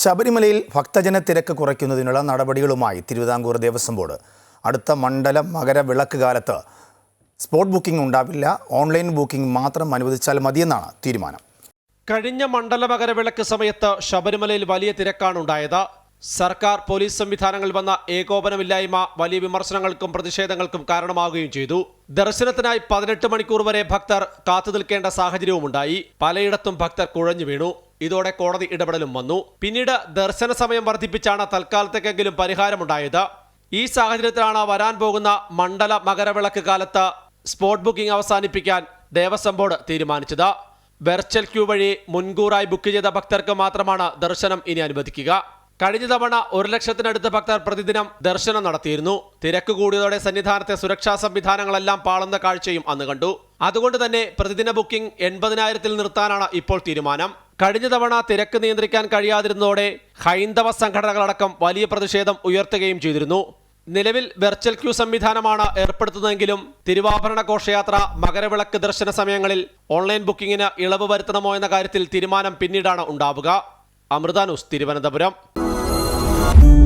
ശബരിമലയിൽ ഭക്തജന തിരക്ക് കുറയ്ക്കുന്നതിനുള്ള നടപടികളുമായി തിരുവിതാംകൂർ ദേവസ്വം ബോർഡ്. അടുത്ത മണ്ഡലം മകരവിളക്ക് കാലത്ത് സ്പോട്ട് ബുക്കിംഗ് ഉണ്ടാവില്ല. ഓൺലൈൻ ബുക്കിംഗ് മാത്രം അനുവദിച്ചാൽ മതിയെന്നാണ് തീരുമാനം. കഴിഞ്ഞ മണ്ഡല മകരവിളക്ക് സമയത്ത് ശബരിമലയിൽ വലിയ തിരക്കാണ് ഉണ്ടായത്. സർക്കാർ പോലീസ് സംവിധാനങ്ങൾ വന്ന ഏകോപനമില്ലായ്മ വലിയ വിമർശനങ്ങൾക്കും പ്രതിഷേധങ്ങൾക്കും കാരണമാവുകയും ചെയ്തു. ദർശനത്തിനായി പതിനെട്ട് മണിക്കൂർ വരെ ഭക്തർ കാത്തു നിൽക്കേണ്ട സാഹചര്യവുമുണ്ടായി. പലയിടത്തും ഭക്തർ കുഴഞ്ഞു വീണു. ഇതോടെ കോടതി ഇടപെടലും വന്നു. പിന്നീട് ദർശന സമയം വർദ്ധിപ്പിച്ചാണ് തൽക്കാലത്തേക്കെങ്കിലും പരിഹാരമുണ്ടായത്. ഈ സാഹചര്യത്തിലാണ് വരാൻ പോകുന്ന മണ്ഡല മകരവിളക്ക് കാലത്ത് സ്പോട്ട് ബുക്കിംഗ് അവസാനിപ്പിക്കാൻ ദേവസ്വം ബോർഡ് തീരുമാനിച്ചത്. വെർച്വൽ ക്യൂ വഴി മുൻകൂറായി ബുക്ക് ചെയ്ത ഭക്തർക്ക് മാത്രമാണ് ദർശനം ഇനി അനുവദിക്കുക. കഴിഞ്ഞ തവണ ഒരു ലക്ഷത്തിനടുത്ത് ഭക്തർ പ്രതിദിനം ദർശനം നടത്തിയിരുന്നു. തിരക്ക് കൂടിയതോടെ സന്നിധാനത്തെ സുരക്ഷാ സംവിധാനങ്ങളെല്ലാം പാളുന്ന കാഴ്ചയും അന്ന് കണ്ടു. അതുകൊണ്ട് തന്നെ പ്രതിദിന ബുക്കിംഗ് എൺപതിനായിരത്തിൽ നിർത്താനാണ് ഇപ്പോൾ തീരുമാനം. കഴിഞ്ഞ തവണ തിരക്ക് നിയന്ത്രിക്കാൻ കഴിയാതിരുന്നതോടെ ഹൈന്ദവ സംഘടനകളടക്കം വലിയ പ്രതിഷേധം ഉയർത്തുകയും ചെയ്തിരുന്നു. നിലവിൽ വെർച്വൽ ക്യൂ സംവിധാനമാണ് ഏർപ്പെടുത്തുന്നതെങ്കിലും തിരുവാഭരണ ഘോഷയാത്ര മകരവിളക്ക് ദർശന സമയങ്ങളിൽ ഓൺലൈൻ ബുക്കിംഗിന് ഇളവ് വരുത്തണമോ എന്ന കാര്യത്തിൽ തീരുമാനം പിന്നീടാണ് ഉണ്ടാവുക. അമൃത ന്യൂസ് തിരുവനന്തപുരം. Bye.